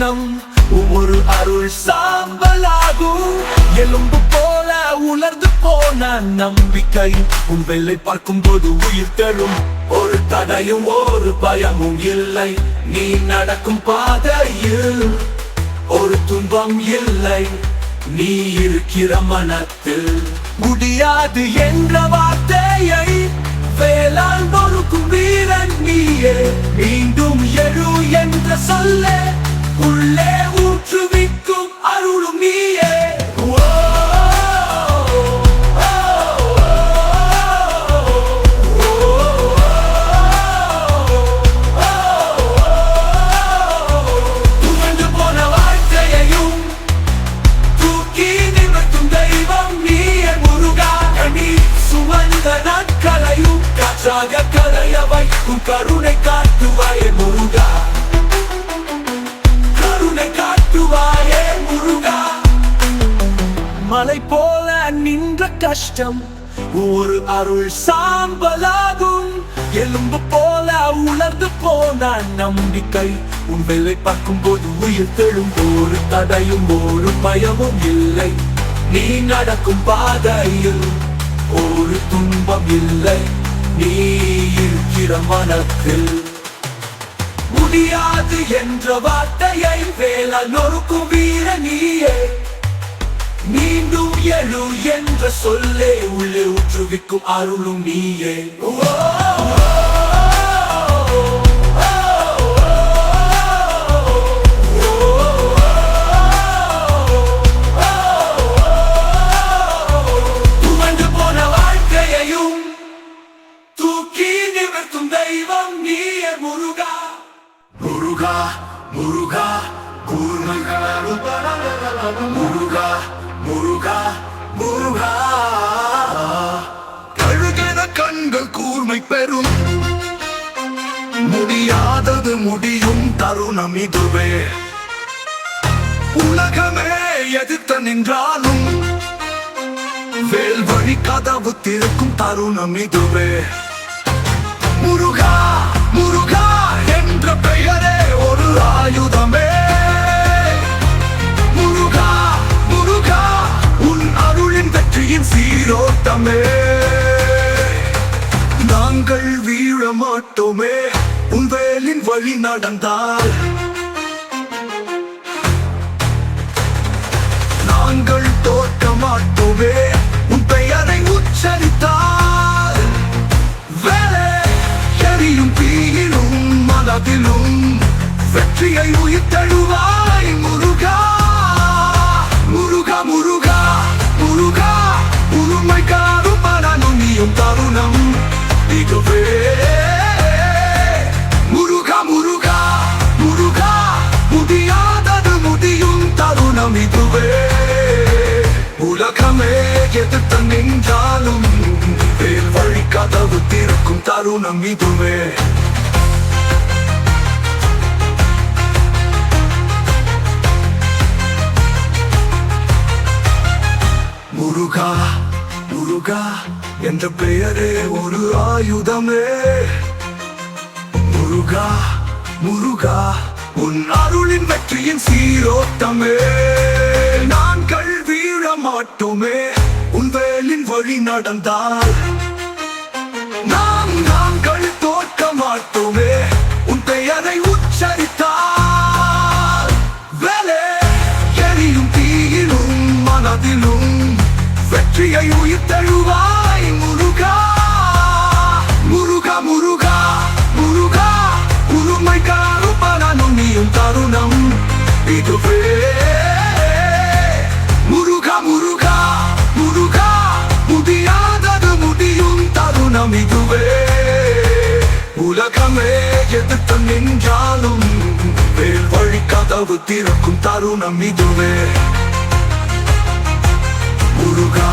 கஷ்டம் ஒரு அருள் சாம்பலாகும். எலும்பு போல உணர்ந்து போன நம்பிக்கை உன் வெள்ளை பார்க்கும் போது உயிர் தரும். ஒரு தடையும் ஒரு பயமும் இல்லை. நீ நடக்கும் பாதையில் ஒரு துன்பம் இல்லை. நீ இருக்கிற மனத்தில் முடியாது என்ற வார்த்தையை வேளாண் பொறுக்கும் வீரன் நீயே. மீண்டும் எழு என்ற சொல்லே உள்ளே ஊற்றுவிக்கும் அருளும் நீயே ஓ, காற்றாக கரைய வைக்கும் கருணை காட்டுவாயே மலை போல நின்ற கஷ்டம். ஒரு அருள் சாம்பலாகும். எலும்பு போல உணர்ந்து போன நம்பிக்கை. உன் வெள்ளை பார்க்கும் போது உயிர் தெழும் ஒரு தடையும் ஒரு பயமும் இல்லை. நீ நடக்கும் பாதையில் ஒரு துன்பம் இல்லை. நீ இருக்கிற மனத்தில் முடியாது என்ற வார்த்தையை வேளாண் நொறுக்கும் வீர நீயே. சொல்லே உள்ளே உற்றுவிக்கும் அருளும் நீயே. முருகா. முருகா முருகா முருகா முருகா. கழுகின கண்கள் கூர்மை பெறும். முடியாதது முடியும் தருணம் இதுவே. உலகமே எதிர்த்த நின்றாலும் வேல் வழி கதவு திறக்கும் தருணம் இதுவே. முருகா முருகா என்ற பெயரே ஒரு ஆயுதமே. சீரோட்டமே நாங்கள் வீழ மாட்டோமே. உன் வேலின் வழி நடந்தால். நாங்கள் தோற்க மாட்டோமே. உன் பெயரை உச்சரித்தால். வேலை எரியும் தீயிலும் மனதிலும். வெற்றியை உயிர்த்தழுவாய் முருகா. முருகா முருகா முருகா. கதவு திறக்கும் தருணம் இதுவே. முருகா முருகா என்ற பெயரே ஒரு ஆயுதமே. முருகா முருகா உன் அருளின் வெற்றியின் சீரோட்டமே. நாங்கள் வீழ மாட்டோமே உன் வேலின் வழி நடந்தால் வெற்றியை உயிர் உயிர்த்தழுவாய் முருகா முருகா முருகா முருகா உருமை காருப்பனும் நுண்ணியும் தருணம் இதுவே முருகா முருகா முருகா முடியாதது முடியும் தருணம் இதுவே உலகமே எதிர்த்து நின்றாலும் வேல் வழி கதவு திறக்கும் தருணம் இதுவே முருகா